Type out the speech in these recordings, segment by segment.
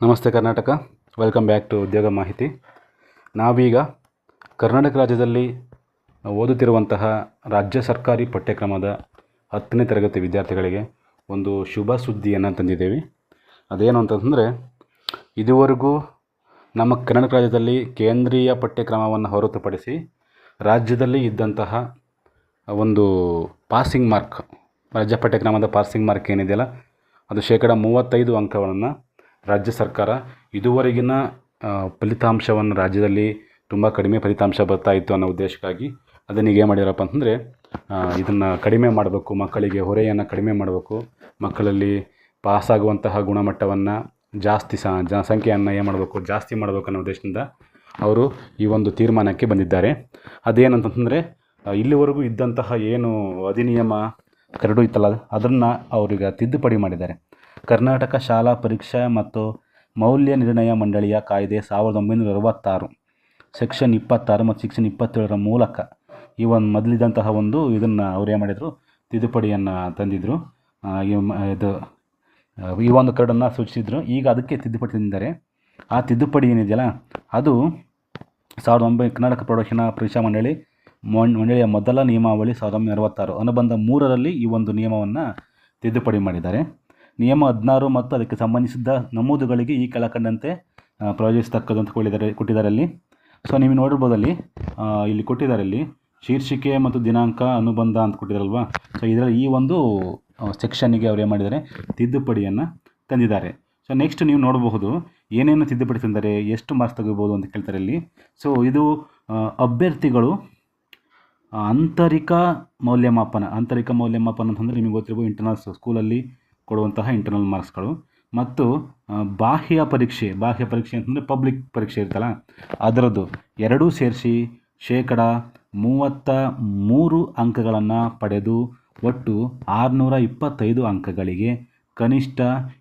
ನಮಸ್ತೆ Karnataka. Welcome back to ಉದ್ಯೋಗ ಮಾಹಿತಿ. ನಾವೀಗ ಕರ್ನಾಟಕ ರಾಜ್ಯದಲ್ಲಿ ಓದುತ್ತಿರುವಂತಹ ರಾಜ್ಯ ಸರ್ಕಾರಿ ಪಠ್ಯಕ್ರಮದ ಹತ್ತನೇ ತರಗತಿ ವಿದ್ಯಾರ್ಥಿಗಳಿಗೆ ಒಂದು ಶುಭ ಸುದ್ದಿಯನ್ನು ತಂದಿದ್ದೇವೆ. ಅದೇನು ಅಂತಂದರೆ, ಇದುವರೆಗೂ ನಮ್ಮ ಕರ್ನಾಟಕ ರಾಜ್ಯದಲ್ಲಿ ಕೇಂದ್ರೀಯ ಪಠ್ಯಕ್ರಮವನ್ನು ಹೊರತುಪಡಿಸಿ ರಾಜ್ಯದಲ್ಲಿ ಇದ್ದಂತಹ ಒಂದು ಪಾಸಿಂಗ್ ಮಾರ್ಕ್ ರಾಜ್ಯ ಪಠ್ಯಕ್ರಮದ ಪಾಸಿಂಗ್ ಮಾರ್ಕ್ ಏನಿದೆಯಲ್ಲ, ಅದು ಶೇಕಡ ಮೂವತ್ತೈದು ಅಂಕಗಳನ್ನು ರಾಜ್ಯ ಸರ್ಕಾರ ಇದುವರೆಗಿನ ಫಲಿತಾಂಶವನ್ನು ರಾಜ್ಯದಲ್ಲಿ ತುಂಬ ಕಡಿಮೆ ಫಲಿತಾಂಶ ಬರ್ತಾ ಇತ್ತು ಅನ್ನೋ ಉದ್ದೇಶಕ್ಕಾಗಿ ಅದನ್ನೀಗ ಏನು ಮಾಡಿದಾರಪ್ಪ ಅಂತಂದರೆ ಇದನ್ನು ಕಡಿಮೆ ಮಾಡಬೇಕು, ಮಕ್ಕಳಿಗೆ ಹೊರೆಯನ್ನು ಕಡಿಮೆ ಮಾಡಬೇಕು, ಮಕ್ಕಳಲ್ಲಿ ಪಾಸಾಗುವಂತಹ ಗುಣಮಟ್ಟವನ್ನು ಜಾಸ್ತಿ ಸ, ಜನಸಂಖ್ಯೆಯನ್ನು ಏನು ಮಾಡಬೇಕು, ಜಾಸ್ತಿ ಮಾಡಬೇಕು ಅನ್ನೋ ಉದ್ದೇಶದಿಂದ ಅವರು ಈ ಒಂದು ತೀರ್ಮಾನಕ್ಕೆ ಬಂದಿದ್ದಾರೆ. ಅದೇನಂತಂದರೆ ಇಲ್ಲಿವರೆಗೂ ಇದ್ದಂತಹ ಏನು ಅಧಿನಿಯಮ ಕರಡು ಇತ್ತಲ್ಲ, ಅದನ್ನು ಅವರೀಗ ತಿದ್ದುಪಡಿ ಮಾಡಿದ್ದಾರೆ. ಕರ್ನಾಟಕ ಶಾಲಾ ಪರೀಕ್ಷಾ ಮತ್ತು ಮೌಲ್ಯ ನಿರ್ಣಯ ಮಂಡಳಿಯ ಕಾಯ್ದೆ ಸಾವಿರದ ಒಂಬೈನೂರ ಅರವತ್ತಾರು, ಸೆಕ್ಷನ್ ಇಪ್ಪತ್ತಾರು ಮತ್ತು ಸೆಕ್ಷನ್ ಇಪ್ಪತ್ತೇಳರ ಮೂಲಕ ಈ ಒಂದು ಮೊದಲಿದ್ದಂತಹ ಒಂದು ಇದನ್ನು ಅವ್ರು ಏನು ಮಾಡಿದರು, ತಿದ್ದುಪಡಿಯನ್ನು ತಂದಿದ್ದರು ಇದು, ಈ ಒಂದು ಕರಡನ್ನು ಸೂಚಿಸಿದ್ರು. ಈಗ ಅದಕ್ಕೆ ತಿದ್ದುಪಡಿ ತಂದಿದ್ದಾರೆ. ಆ ತಿದ್ದುಪಡಿ ಏನಿದೆಯಲ್ಲ, ಅದು ಸಾವಿರದ ಒಂಬೈ ಕರ್ನಾಟಕ ಪ್ರೊಡಕ್ಷನ್ ಪರೀಕ್ಷಾ ಮಂಡಳಿ ಮಂಡಳಿಯ ಮೊದಲ ನಿಯಮಾವಳಿ ಸಾವಿರದ ಒಂಬೈನೂರ ಅರವತ್ತಾರು. ಅನುಬಂಧ ಮೂರರಲ್ಲಿ ಈ ಒಂದು ನಿಯಮವನ್ನು ತಿದ್ದುಪಡಿ ಮಾಡಿದ್ದಾರೆ. ನಿಯಮ ಹದಿನಾರು ಮತ್ತು ಅದಕ್ಕೆ ಸಂಬಂಧಿಸಿದ ನಮೂದುಗಳಿಗೆ ಈ ಕೆಳಕಂಡಂತೆ ಪ್ರಯೋಜಿಸತಕ್ಕದ್ದು ಅಂತ ಕೊಟ್ಟಿದ್ದಾರೆ ಕೊಟ್ಟಿದ್ದಾರೆ ಅಲ್ಲಿ ಸೊ ನೀವು ನೋಡಿರ್ಬೋದಲ್ಲಿ ಇಲ್ಲಿ ಕೊಟ್ಟಿದ್ದಾರೆ ಇಲ್ಲಿ ಶೀರ್ಷಿಕೆ ಮತ್ತು ದಿನಾಂಕ ಅನುಬಂಧ ಅಂತ ಕೊಟ್ಟಿದ್ದಾರಲ್ವಾ? ಸೊ ಇದರಲ್ಲಿ ಈ ಒಂದು ಸೆಕ್ಷನ್ನಿಗೆ ಅವ್ರು ಏನು ಮಾಡಿದ್ದಾರೆ? ತಿದ್ದುಪಡಿಯನ್ನು ತಂದಿದ್ದಾರೆ. ಸೊ ನೆಕ್ಸ್ಟ್ ನೀವು ನೋಡಬಹುದು, ಏನೇನು ತಿದ್ದುಪಡಿ ತಂದರೆ ಎಷ್ಟು ಮಾರ್ಕ್ಸ್ ತೆಗಿಬೋದು ಅಂತ ಕೇಳ್ತಾರೆ ಇಲ್ಲಿ. ಸೊ ಇದು ಅಭ್ಯರ್ಥಿಗಳು ಆಂತರಿಕ ಮೌಲ್ಯಮಾಪನ ಆಂತರಿಕ ಮೌಲ್ಯಮಾಪನ ಅಂತಂದರೆ ನಿಮಗೆ ಗೊತ್ತಿರ್ಬೋದು ಇಂಟರ್ನಲ್ಸ್ ಸ್ಕೂಲಲ್ಲಿ ಕೊಡುವಂತಹ ಇಂಟರ್ನಲ್ ಮಾರ್ಕ್ಸ್ಗಳು ಮತ್ತು ಬಾಹ್ಯ ಪರೀಕ್ಷೆ ಬಾಹ್ಯ ಪರೀಕ್ಷೆ ಅಂತಂದರೆ ಪಬ್ಲಿಕ್ ಪರೀಕ್ಷೆ ಇರ್ತಲ್ಲ ಅದರದ್ದು ಎರಡೂ ಸೇರಿಸಿ ಶೇಕಡ ಮೂವತ್ತ ಮೂರು ಅಂಕಗಳನ್ನು ಪಡೆದು ಒಟ್ಟು ಆರುನೂರ ಇಪ್ಪತ್ತೈದು ಅಂಕಗಳಿಗೆ ಕನಿಷ್ಠ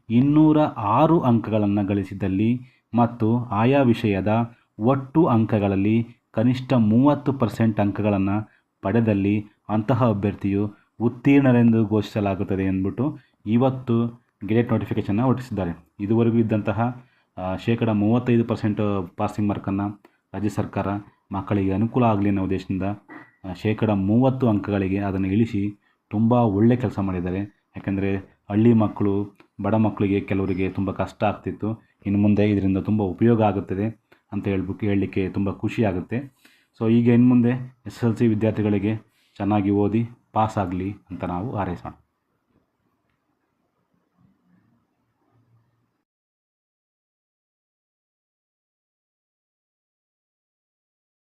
ಇನ್ನೂರ ಆರು ಅಂಕಗಳನ್ನು ಗಳಿಸಿದಲ್ಲಿ ಮತ್ತು ಆಯಾ ವಿಷಯದ ಒಟ್ಟು ಅಂಕಗಳಲ್ಲಿ ಕನಿಷ್ಠ ಮೂವತ್ತು ಪರ್ಸೆಂಟ್ ಅಂಕಗಳನ್ನು ಪಡೆದಲ್ಲಿ ಅಂತಹ ಅಭ್ಯರ್ಥಿಯು ಉತ್ತೀರ್ಣರೆಂದು ಘೋಷಿಸಲಾಗುತ್ತದೆ ಎಂದ್ಬಿಟ್ಟು ಇವತ್ತು ಗೆಜೆಟ್ ನೋಟಿಫಿಕೇಷನ್ನ ಹೊರಡಿಸಿದ್ದಾರೆ ಇದುವರೆಗೂ ಇದ್ದಂತಹ ಶೇಕಡ ಮೂವತ್ತೈದು ಪರ್ಸೆಂಟ್ ಪಾಸಿಂಗ್ ಮಾರ್ಕನ್ನು ರಾಜ್ಯ ಸರ್ಕಾರ ಮಕ್ಕಳಿಗೆ ಅನುಕೂಲ ಆಗಲಿ ಅನ್ನೋ ಉದ್ದೇಶದಿಂದ ಶೇಕಡ ಮೂವತ್ತು ಅಂಕಗಳಿಗೆ ಅದನ್ನು ಇಳಿಸಿ ತುಂಬ ಒಳ್ಳೆ ಕೆಲಸ ಮಾಡಿದ್ದಾರೆ. ಯಾಕೆಂದರೆ ಹಳ್ಳಿ ಮಕ್ಕಳು, ಬಡ ಮಕ್ಕಳಿಗೆ ಕೆಲವರಿಗೆ ತುಂಬ ಕಷ್ಟ ಆಗ್ತಿತ್ತು. ಇನ್ನು ಮುಂದೆ ಇದರಿಂದ ತುಂಬ ಉಪಯೋಗ ಆಗುತ್ತದೆ ಅಂತ ಹೇಳ್ಬಿಟ್ಟು ಹೇಳಲಿಕ್ಕೆ ತುಂಬ ಖುಷಿ ಆಗುತ್ತೆ. ಸೊ, ಈಗ ಇನ್ನು ಮುಂದೆ ಎಸ್ ಎಲ್ ಸಿ ವಿದ್ಯಾರ್ಥಿಗಳಿಗೆ ಚೆನ್ನಾಗಿ ಓದಿ ಪಾಸ್ ಆಗಲಿ ಅಂತ ನಾವು ಹಾರೈಸೋಣ.